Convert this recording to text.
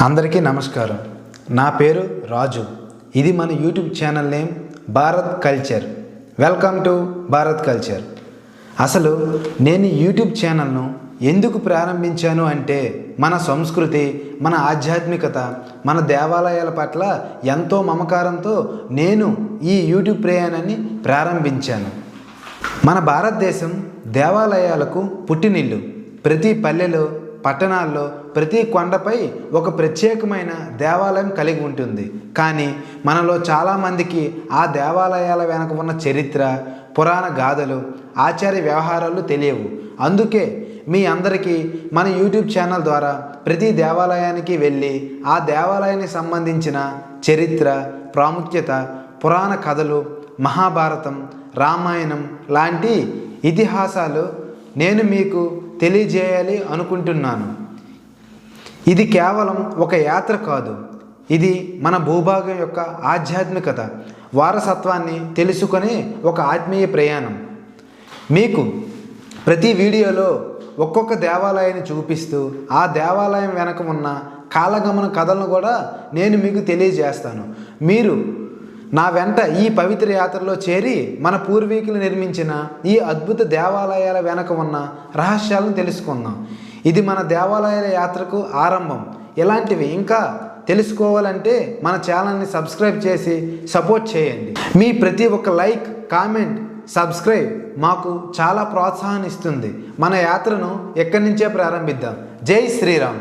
అందరికీ నమస్కారం. నా పేరు రాజు. ఇది మన YouTube channel name Bharat culture. Welcome to Bharat culture. అసలు నేను యూట్యూబ్ ఛానల్ను ఎందుకు ప్రారంభించాను అంటే మన సంస్కృతి మన ఆధ్యాత్మికత మన దేవాలయాల పట్ల ఎంతో మమకారంతో నేను ఈ యూట్యూబ్ ప్రయాణాన్ని ప్రారంభించాను. మన భారతదేశం దేవాలయాలకు పుట్టినిల్లు. ప్రతి పల్లెలో పట్టణాల్లో ప్రతి కొండపై ఒక ప్రత్యేకమైన దేవాలయం కలిగి ఉంటుంది. కానీ మనలో చాలామందికి ఆ దేవాలయాల వెనక ఉన్న చరిత్ర పురాణ గాథలు ఆచార్య వ్యవహారాలు తెలియవు. అందుకే మీ అందరికీ మన యూట్యూబ్ ఛానల్ ద్వారా ప్రతి దేవాలయానికి వెళ్ళి ఆ దేవాలయానికి సంబంధించిన చరిత్ర ప్రాముఖ్యత పురాణ కథలు మహాభారతం రామాయణం లాంటి ఇతిహాసాలు నేను మీకు తెలియజేయాలి అనుకుంటున్నాను. ఇది కేవలం ఒక యాత్ర కాదు. ఇది మన భూభాగం యొక్క ఆధ్యాత్మికత వారసత్వాన్ని తెలుసుకునే ఒక ఆత్మీయ ప్రయాణం. మీకు ప్రతి వీడియోలో ఒక్కొక్క దేవాలయాన్ని చూపిస్తూ ఆ దేవాలయం వెనక ఉన్న కాలగమన కథలను కూడా నేను మీకు తెలియజేస్తాను. మీరు నా వెంట ఈ పవిత్ర యాత్రలో చేరి మన పూర్వీకులు నిర్మించిన ఈ అద్భుత దేవాలయాల వెనక ఉన్న రహస్యాలను తెలుసుకుందాం. ఇది మన దేవాలయాల యాత్రకు ఆరంభం. ఇలాంటివి ఇంకా తెలుసుకోవాలంటే మన ఛానల్ని సబ్స్క్రైబ్ చేసి సపోర్ట్ చేయండి. మీ ప్రతి ఒక్క లైక్ కామెంట్ సబ్స్క్రైబ్ మాకు చాలా ప్రోత్సాహాన్ని ఇస్తుంది. మన యాత్రను ఎక్కడి నుంచే ప్రారంభిద్దాం? జై శ్రీరామ్.